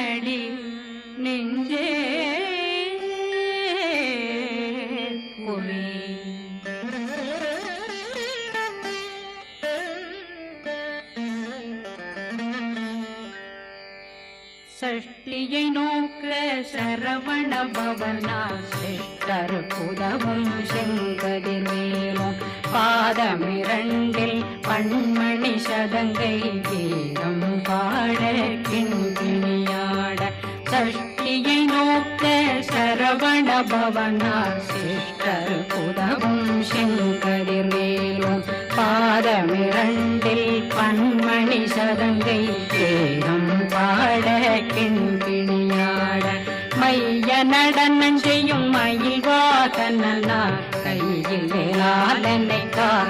குமரனடி நெஞ்சே குமி சஷ்டியை நோக்க சரவண பவனா சிஷ்டர் புதவும் மேலும் பாதமிரண்டில் பண்மணி சதங்கை கீதம் பாடக்கின் பவனா சிஷ்டர் புதவும் செங்கதிர்வேலும் பாதமிரண்டில் பன்மணி சதங்கை தேகம் பாட கிண்கிணியாட மைய நடனம் செய்யும் மயில் வாகனா கையில் வேளாளனை காக்க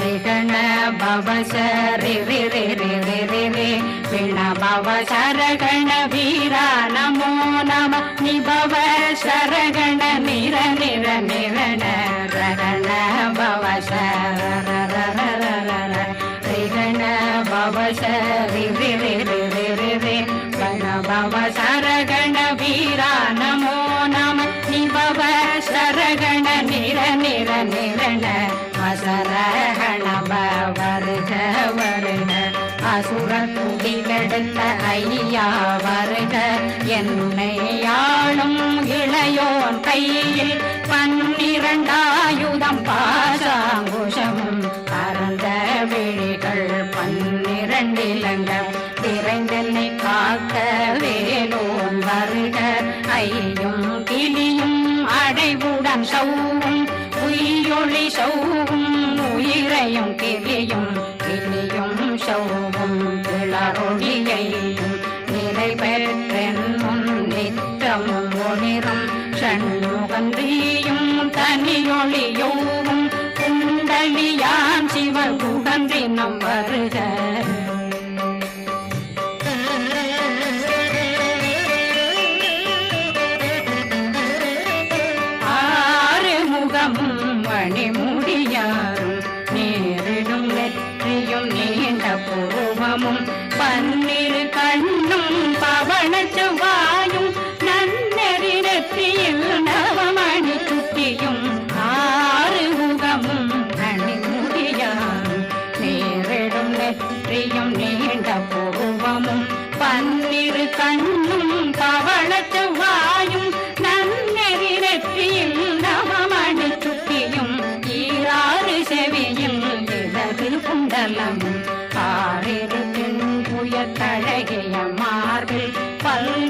ரிகண பவ சரி ரி ரி ரி ரி ரி ரி விண பவ சரகண வீரா நமோ நம நிபவ சரகண நிர நிர நிரண ரகண பவ சரரரரரர ரிகண பவ சரி ரி ரி ரி ரி ரி ரி கண பவ சரகண வீரா நிரண வசரகண வருக வருக. அசுர குடி கெடுத்த ஐயா வருக. என்னை ஆளும் இளையோன் கையில் பன்னிரண்டாயுதம் பாசாங்குஷமும் உயிரொளி உயிரையும் கிளியும் கிளியும் சௌவும் கிளறொளியையும் நிறைவேற்றென் முன் நித்தமும் ஒளிரும் சண்முகந்தியும் தனியொளியோவும் குண்டலியான் சிவ குகந்தினம் வருக. குண்டலம் ஆறிரு புய தழகிய மார்பில் பல்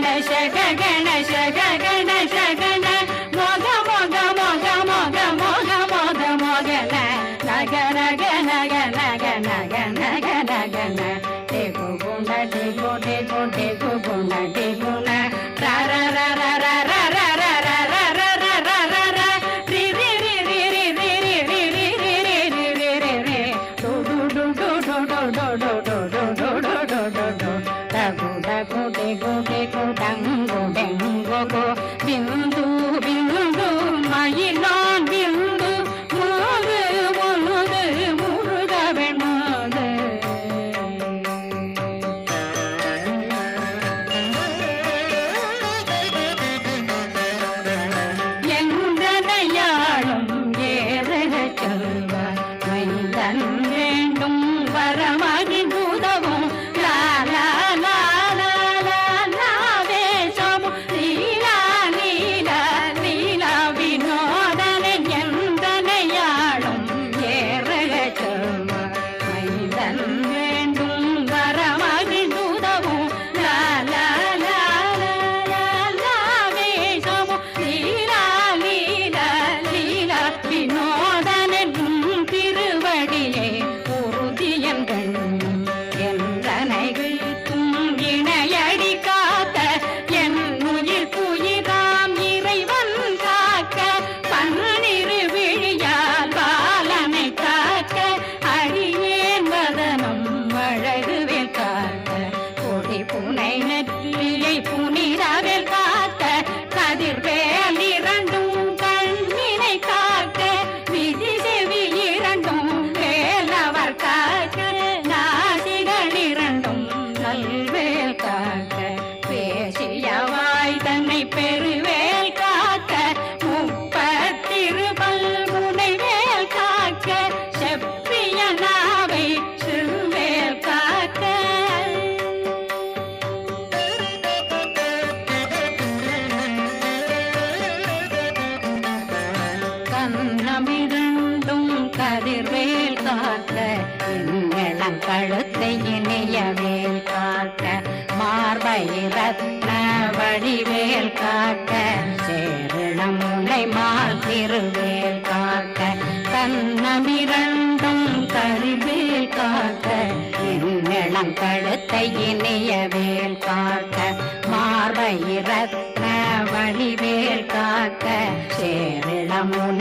来晒干，干来晒干，干来晒干。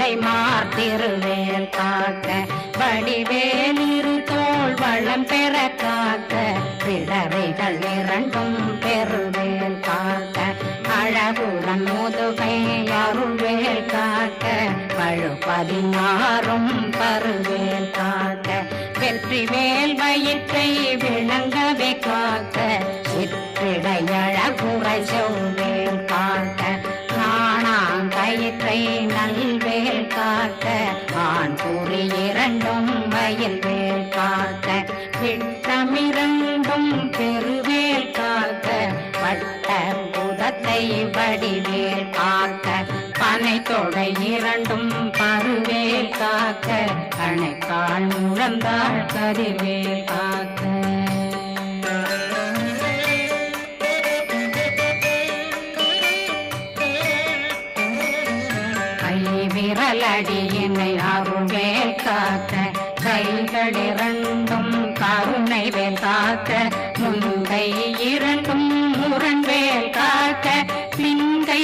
மலை மார்த்திருவேல் காக்க வடிவேலிரு தோல் வளம் பெற காக்க பிறவைகள் இரண்டும் பெருவேல் காக்க அழகுடன் முதுகை அருள்வேல் காக்க பழு பதினாறும் பருவேல் காக்க வெற்றி வேல் வயிற்றை விளங்கவே காக்க வந்தாள் கதிர்வேல் காக்க கை விரலடியினை அருவேல் காக்க கைகளிரண்டும் கருணை வேல் காக்க முந்தை இரண்டும் முரண்வேல் காக்க பிந்தை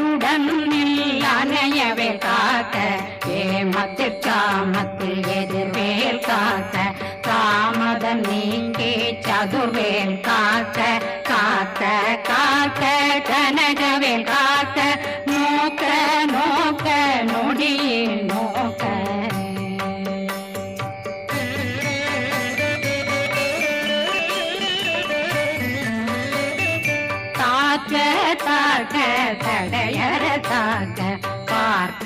அருடன் அணையவே காக்க ஏமத்து காமத்து எதிர்வேல் காக்க காமதன் நீங்கே சதுர்வேல் காக்க.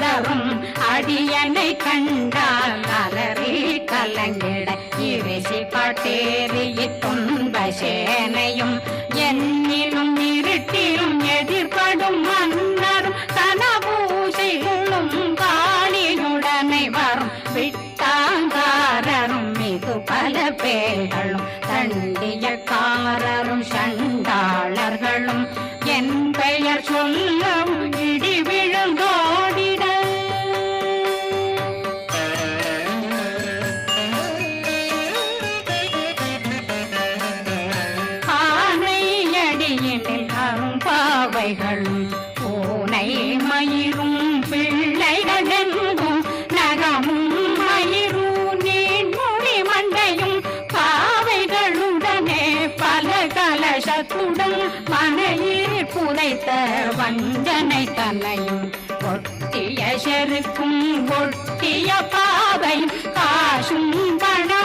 பிரம்மராட்சதரும் அடியனை கண்டால் அலறி கலங்கிட. இறைசி பாட்டேறிய துன்ப சேனையும் என்னிலும் புதைத்த வஞ்சனை தலையும் ஒட்டிய செருக்கும் ஒட்டிய பாவையும் காசும் பணமும்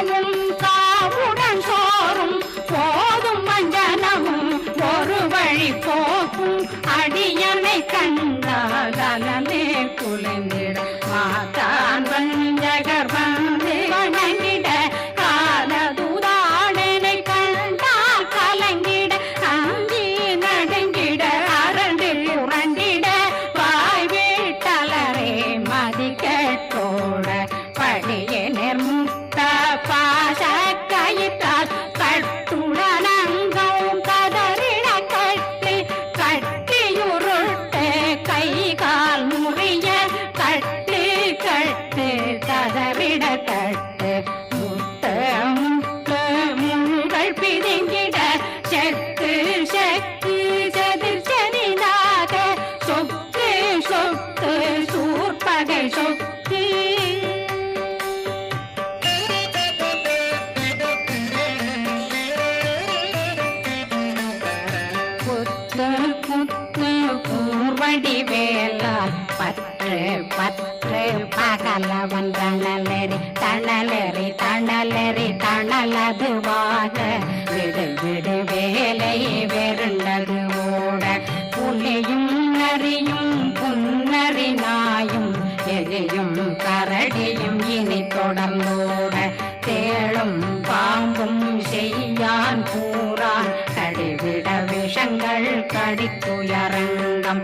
பூர்வடி வேலால் பற்று பற்று பகலவன் தணலெறி தணலெறி தணலெறி தணலதுவாக விடு விடு வேலை வெருண்டது ஓட புலியும் நரியும் புன்னரி நாயும் எலியும் கரடியும் இனி தொடர்ந்தோட. தேளும் பாம்பும் செய்யான் கூறான். கடிவிட விஷங்கள் கடித்துயரங்கம்.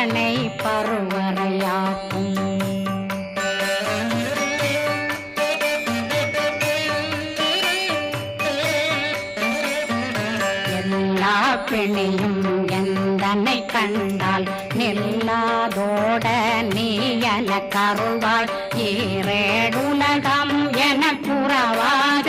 பற்புத்தரணை பருவரையாக்கும் எல்லா பிணியும் எந்தனை கண்டால் நில்லாதோட நீ என கருவாள். ஈரேடுலகம் என புறவாக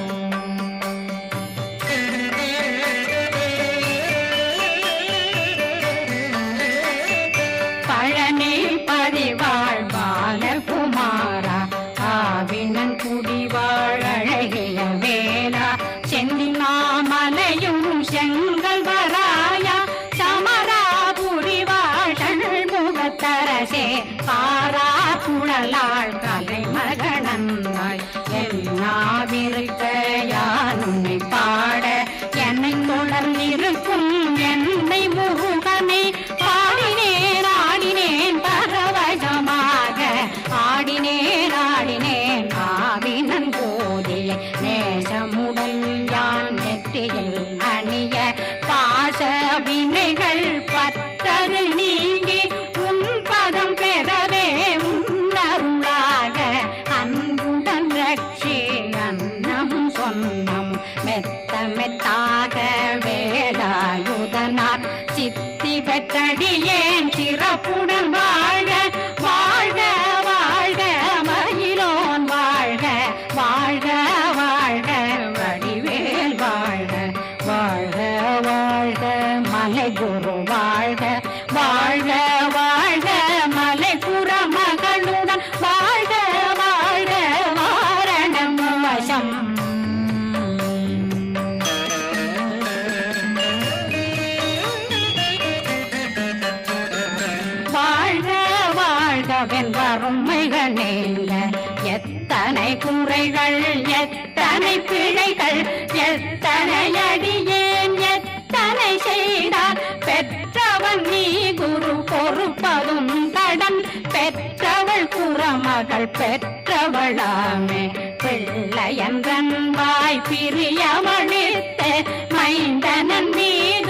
பெற்றவளாமே. பிள்ளையன்றன் வாய் பிரியமளித்த மைந்தனன் மீ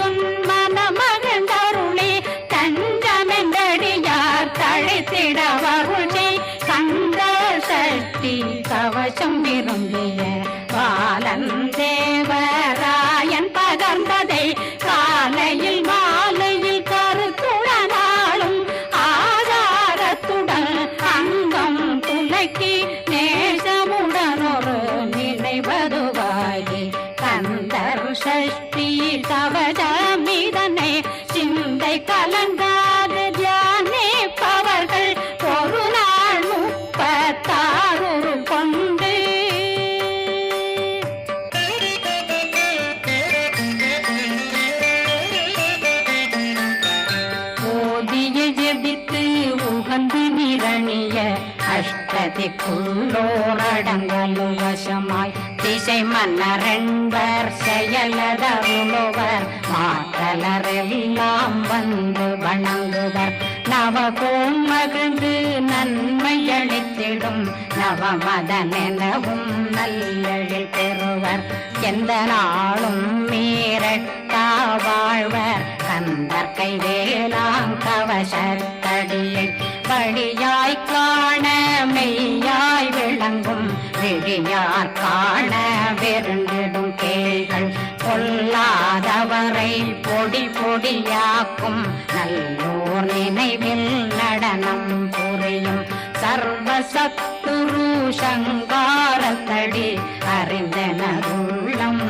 வந்தற்கை வேளாங் கவசத்தடியை படியாய் காண மெய்யாய் விளங்கும் விழியார் காண விருந்திடும் கேள்கள் பொல்லாதவரை பொடி பொடியாக்கும் நல்லோர் நினைவில் நடனம் புரியும் சர்வசத்துரு சங்காரத்தடி அறிந்தன உள்ளம்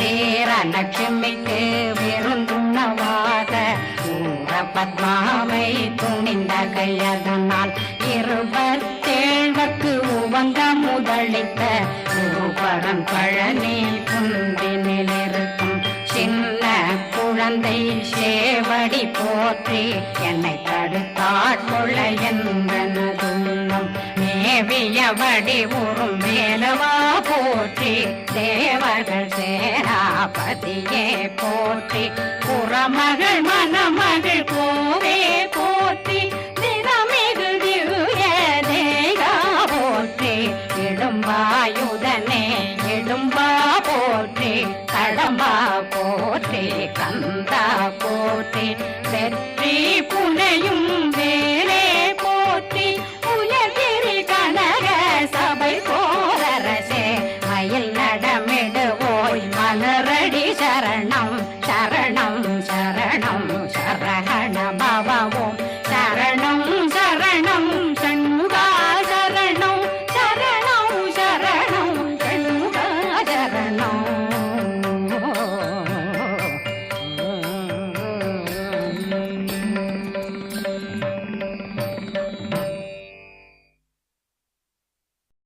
சேர லட்சுமிக்கு விருந்துணவாக இந்த பத்மாவை துணிந்த கையதனால் இருபத்தேழ்வக்கு உவந்த முதலித்த பரம் பழனில் குந்தினில் இருக்கும் சின்ன குழந்தை சேவடி போற்றி என்னை தடுத்தாள் கொள்ள என்பனது தேயவடி உறும் மேலவா போற்றி? தேவர்கள் சேராபதியே போற்றி. புறமகள் மணமகள் கோவே போ